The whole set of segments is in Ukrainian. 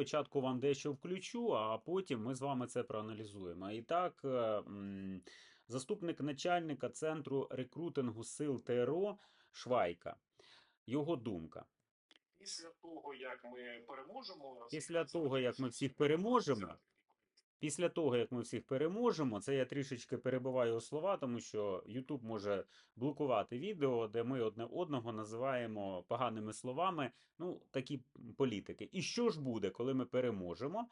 спочатку вам дещо включу, а потім ми з вами це проаналізуємо. І так, е, заступник начальника Центру рекрутингу сил ТРО Швайка. Його думка. Після того, як ми переможемо, Після того, як ми всіх переможемо, Після того, як ми всіх переможемо, це я трішечки перебиваю слова, тому що YouTube може блокувати відео, де ми одне одного називаємо поганими словами, ну, такі політики. І що ж буде, коли ми переможемо?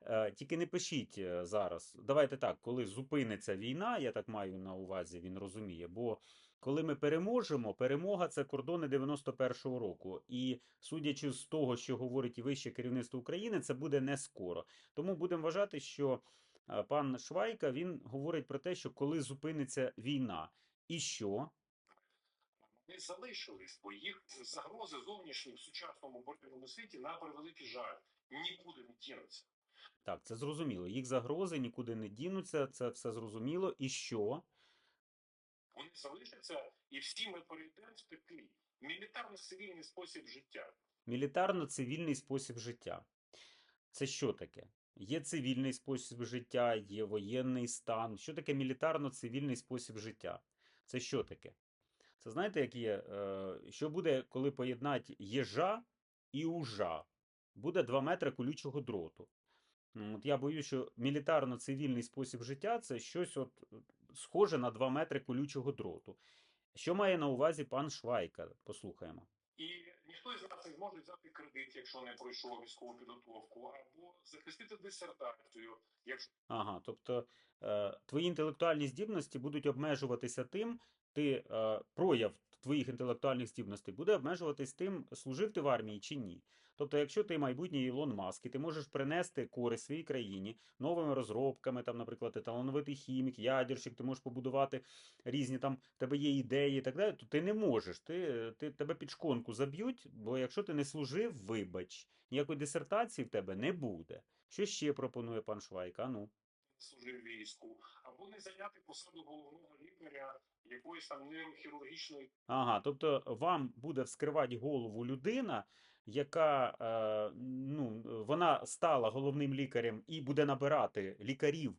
Е, Тільки не пишіть е, зараз. Давайте так, коли зупиниться війна, я так маю на увазі, він розуміє. Бо коли ми переможемо, перемога це кордони 91-го року. І судячи з того, що говорить і вище керівництво України, це буде не скоро. Тому будемо вважати, що е, пан Швайка він говорить про те, що коли зупиниться війна, і що Вони залишились, бо їх загрози зовнішні в сучасному боротьбовому світі на превеликий жаль нікуди не дінуться. так, це зрозуміло. Їх загрози нікуди не дінуться, це все зрозуміло. І що? Вони залишаться, і всі ми перейдемо в такий мілітарно-цивільний спосіб життя. Мілітарно-цивільний спосіб життя. Це що таке? Є цивільний спосіб життя, є воєнний стан. Що таке мілітарно-цивільний спосіб життя? Це що таке? Це знаєте, як є, е, що буде, коли поєднати єжа і ужа? Буде 2 метри колючого дроту. От я боюсь, що мілітарно-цивільний спосіб життя це щось от схоже на 2 метри колючого дроту. Що має на увазі пан Швайка? Послухаємо. І ніхто із нас не зможе взяти кредит, якщо не пройшов військову підготовку, або захистити дисертацію, якщо Ага, тобто е, твої інтелектуальні здібності будуть обмежуватися тим, ти е, прояв твоїх інтелектуальних здібностей буде обмежуватись тим, служив ти в армії чи ні. Тобто, якщо ти майбутній Ілон Маск, і ти можеш принести користь своїй країні новими розробками, там, наприклад, ти талановитий хімік, ядерщик, ти можеш побудувати різні там, в тебе є ідеї і так далі, то ти не можеш. Ти, ти тебе під шконку заб'ють, бо якщо ти не служив, вибач, ніякої дисертації в тебе не буде. Що ще пропонує пан Швайка? Ну. Служив війську, або не зайняти посаду головного лікаря якоїсь там нейрохірургічної Ага, тобто вам буде вскривати голову людина, яка е, ну, вона стала головним лікарем і буде набирати лікарів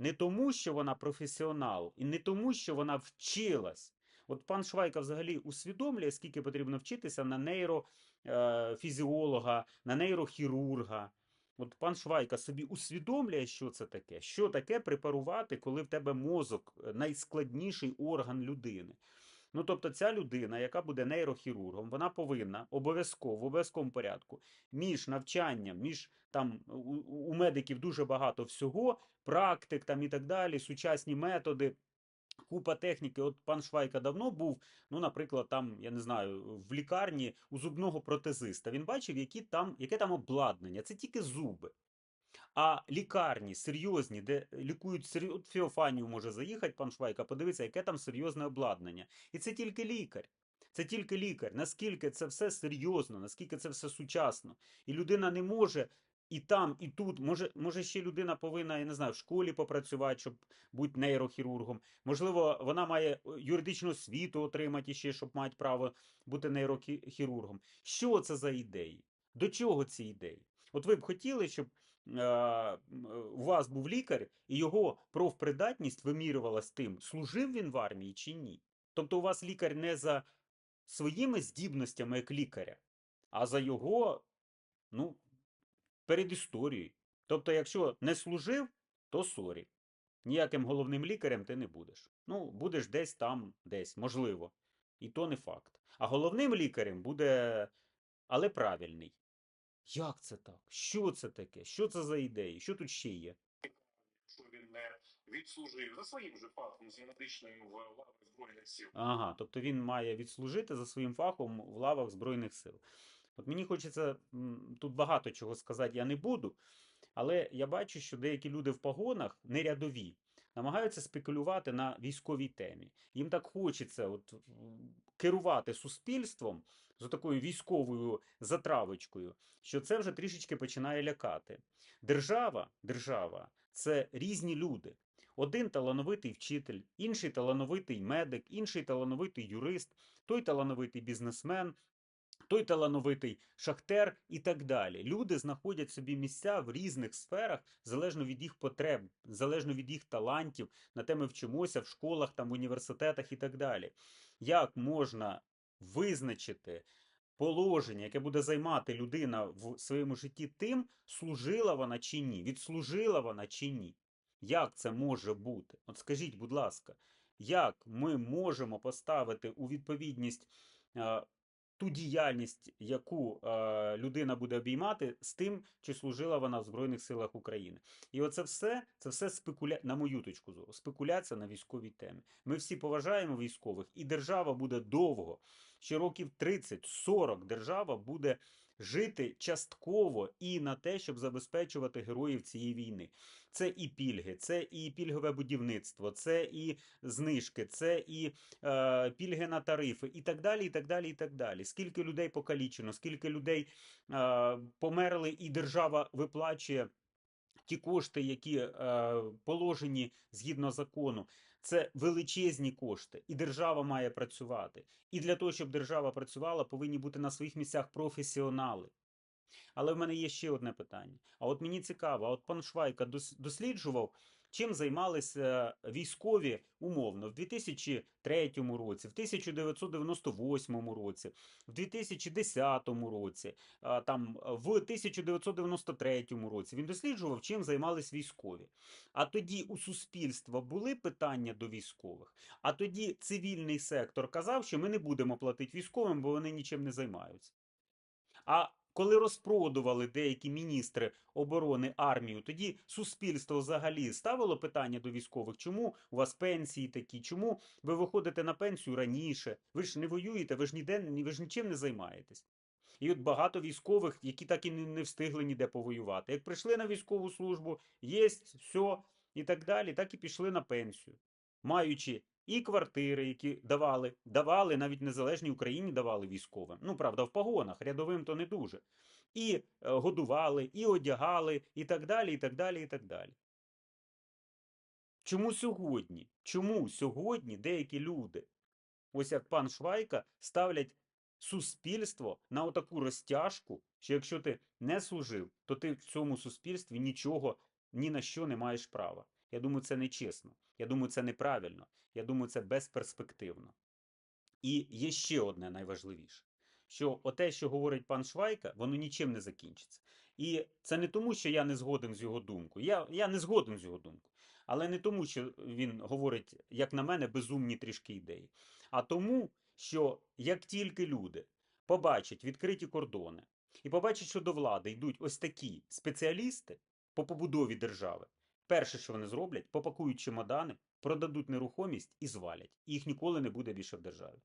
не тому, що вона професіонал, і не тому, що вона вчилась. От пан Швайка взагалі усвідомлює, скільки потрібно вчитися на нейрофізіолога, на нейрохірурга. От пан Швайка собі усвідомлює, що це таке, що таке препарувати, коли в тебе мозок е, найскладніший орган людини. Ну, тобто, ця людина, яка буде нейрохірургом, вона повинна обов'язково в обов'язковому порядку між навчанням, між там у, у медиків дуже багато всього, практик там і так далі, сучасні методи. Купа техніки. От пан Швайка давно був, ну, наприклад, там, я не знаю, в лікарні у зубного протезиста. Він бачив, які там, яке там обладнання. Це тільки зуби. А лікарні серйозні, де лікують серйоз... Феофанію може заїхати, пан Швайка, подивитися, яке там серйозне обладнання. І це тільки лікар. Це тільки лікар. Наскільки це все серйозно, наскільки це все сучасно. І людина не може і там, і тут. Може, може ще людина повинна, я не знаю, в школі попрацювати, щоб бути нейрохірургом. Можливо, вона має е, юридичну освіту отримати ще, щоб мати право бути нейрохірургом. Що це за ідеї? До чого ці ідеї? От ви б хотіли, щоб е, е, у вас був лікар, і його профпридатність вимірювалась тим, служив він в армії чи ні. Тобто у вас лікар не за своїми здібностями як лікаря, а за його, ну, перед історією. Тобто, якщо не служив, то сорі. Ніяким головним лікарем ти не будеш. Ну, будеш десь там, десь, можливо. І то не факт. А головним лікарем буде, але правильний. Як це так? Що це таке? Що це за ідеї? Що тут ще є? якщо він не відслужив за своїм же фахом за медичним в лавах збройних сил. Ага, тобто він має відслужити за своїм фахом в лавах Збройних сил. От мені хочеться тут багато чого сказати, я не буду, але я бачу, що деякі люди в погонах, не рядові, намагаються спекулювати на військовій темі. Їм так хочеться от, керувати суспільством з такою військовою затравочкою, що це вже трішечки починає лякати. Держава, держава це різні люди. Один талановитий вчитель, інший талановитий медик, інший талановитий юрист, той талановитий бізнесмен, той талановитий шахтер і так далі. Люди знаходять собі місця в різних сферах, залежно від їх потреб, залежно від їх талантів. На те ми вчимося в школах, там, в університетах і так далі. Як можна визначити положення, яке буде займати людина в своєму житті тим, служила вона чи ні, відслужила вона чи ні? Як це може бути? От скажіть, будь ласка, як ми можемо поставити у відповідність ту діяльність, яку е, людина буде обіймати, з тим, чи служила вона в Збройних силах України? І оце все, це все спекуля... на мою точку зору, спекуляція на військовій темі. Ми всі поважаємо військових, і держава буде довго. Ще років 30-40 держава буде жити частково і на те, щоб забезпечувати героїв цієї війни. Це і пільги, це і пільгове будівництво, це і знижки, це і е, пільги на тарифи, і так далі. і так далі, і так далі. Скільки людей покалічено, скільки людей е, померли, і держава виплачує ті кошти, які е, положені згідно закону. Це величезні кошти, і держава має працювати. І для того, щоб держава працювала, повинні бути на своїх місцях професіонали. Але в мене є ще одне питання. А от мені цікаво, а от пан Швайка дос- досліджував, чим займалися військові умовно в 2003 році, в 1998 році, в 2010 році, там в 1993 році. Він досліджував, чим займались військові. А тоді у суспільства були питання до військових. А тоді цивільний сектор казав, що ми не будемо платити військовим, бо вони нічим не займаються. А коли розпродували деякі міністри оборони армію, тоді суспільство взагалі ставило питання до військових, чому у вас пенсії такі, чому ви виходите на пенсію раніше, ви ж не воюєте, ви ж ніде ви ж нічим не займаєтесь. І от багато військових, які так і не встигли ніде повоювати. Як прийшли на військову службу, єсть, все і так далі, так і пішли на пенсію, маючи і квартири, які давали, давали навіть незалежній Україні давали військовим. Ну, правда, в погонах, рядовим то не дуже. І е, годували, і одягали, і так далі, і так далі, і так далі. Чому сьогодні? Чому сьогодні деякі люди, ось як пан Швайка, ставлять суспільство на отаку розтяжку, що якщо ти не служив, то ти в цьому суспільстві нічого ні на що не маєш права. Я думаю, це нечесно. Я думаю, це неправильно. Я думаю, це безперспективно. І є ще одне найважливіше: що оте, що говорить пан Швайка, воно нічим не закінчиться. І це не тому, що я не згоден з його думкою. Я, я не згоден з його думкою. Але не тому, що він говорить, як на мене, безумні трішки ідеї. А тому, що як тільки люди побачать відкриті кордони і побачать, що до влади йдуть ось такі спеціалісти по побудові держави, перше, що вони зроблять, попакують чемодани, продадуть нерухомість і звалять. Їх ніколи не буде більше в державі.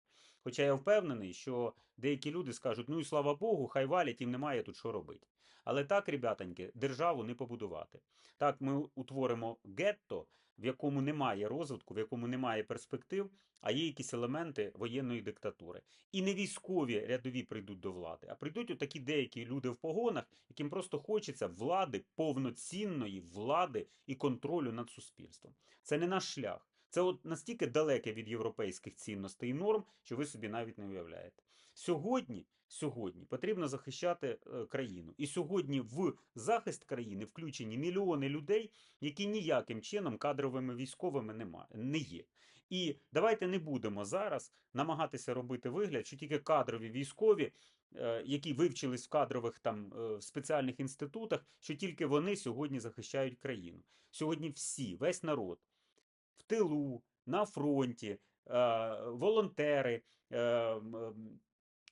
Хоча я впевнений, що деякі люди скажуть: ну і слава Богу, хай валять, їм немає тут що робити. Але так, ребятоньки, державу не побудувати. Так, ми утворимо гетто, в якому немає розвитку, в якому немає перспектив, а є якісь елементи воєнної диктатури. І не військові рядові прийдуть до влади, а прийдуть отакі деякі люди в погонах, яким просто хочеться влади, повноцінної влади і контролю над суспільством. Це не наш шлях. Це от настільки далеке від європейських цінностей і норм, що ви собі навіть не уявляєте. Сьогодні, сьогодні потрібно захищати е, країну. І сьогодні в захист країни включені мільйони людей, які ніяким чином кадровими військовими нема, не є. І давайте не будемо зараз намагатися робити вигляд, що тільки кадрові військові, е, які вивчились в кадрових там е, спеціальних інститутах, що тільки вони сьогодні захищають країну. Сьогодні всі, весь народ в тилу, на фронті, е, волонтери, е, м,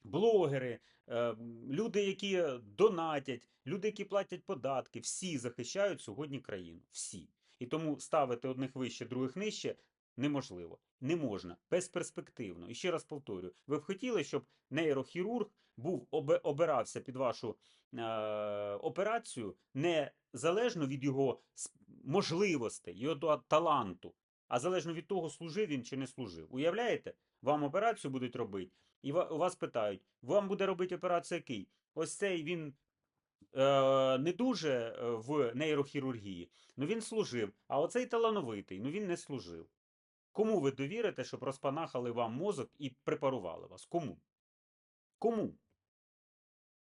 блогери, е, люди, які донатять, люди, які платять податки, всі захищають сьогодні країну. Всі. І тому ставити одних вище, других нижче неможливо. Не можна, безперспективно. І ще раз повторюю: ви б хотіли, щоб нейрохірург був обирався під вашу е, операцію незалежно від його можливостей, його таланту, а залежно від того, служив він чи не служив. Уявляєте? Вам операцію будуть робити, і вас питають: вам буде робити операцію який? Ось цей він е, не дуже е, в нейрохірургії, ну він служив. А оцей талановитий, ну він не служив. Кому ви довірите, щоб розпанахали вам мозок і препарували вас? Кому? Кому?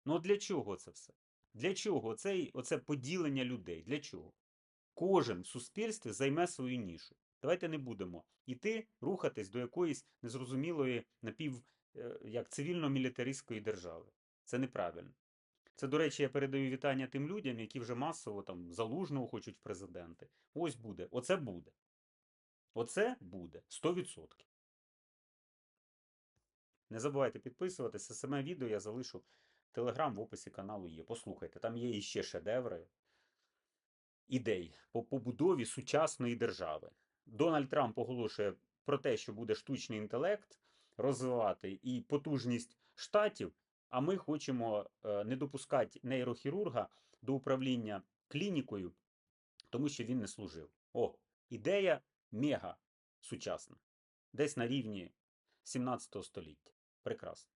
Ну для чого це все? Для чого оцей, оце поділення людей? Для чого? Кожен в суспільстві займе свою нішу. Давайте не будемо іти рухатись до якоїсь незрозумілої напів е, як цивільно-мілітаристської держави. Це неправильно. Це, до речі, я передаю вітання тим людям, які вже масово там залужного хочуть в президенти. Ось буде. Оце буде. Оце буде 100%. Не забувайте підписуватися. Саме відео я залишу Телеграм в описі каналу є. Послухайте, там є іще шедеври ідей по побудові сучасної держави. Дональд Трамп оголошує про те, що буде штучний інтелект розвивати і потужність штатів. А ми хочемо е, не допускати нейрохірурга до управління клінікою, тому що він не служив. О, ідея мега сучасна. Десь на рівні 17 століття. Прекрасно.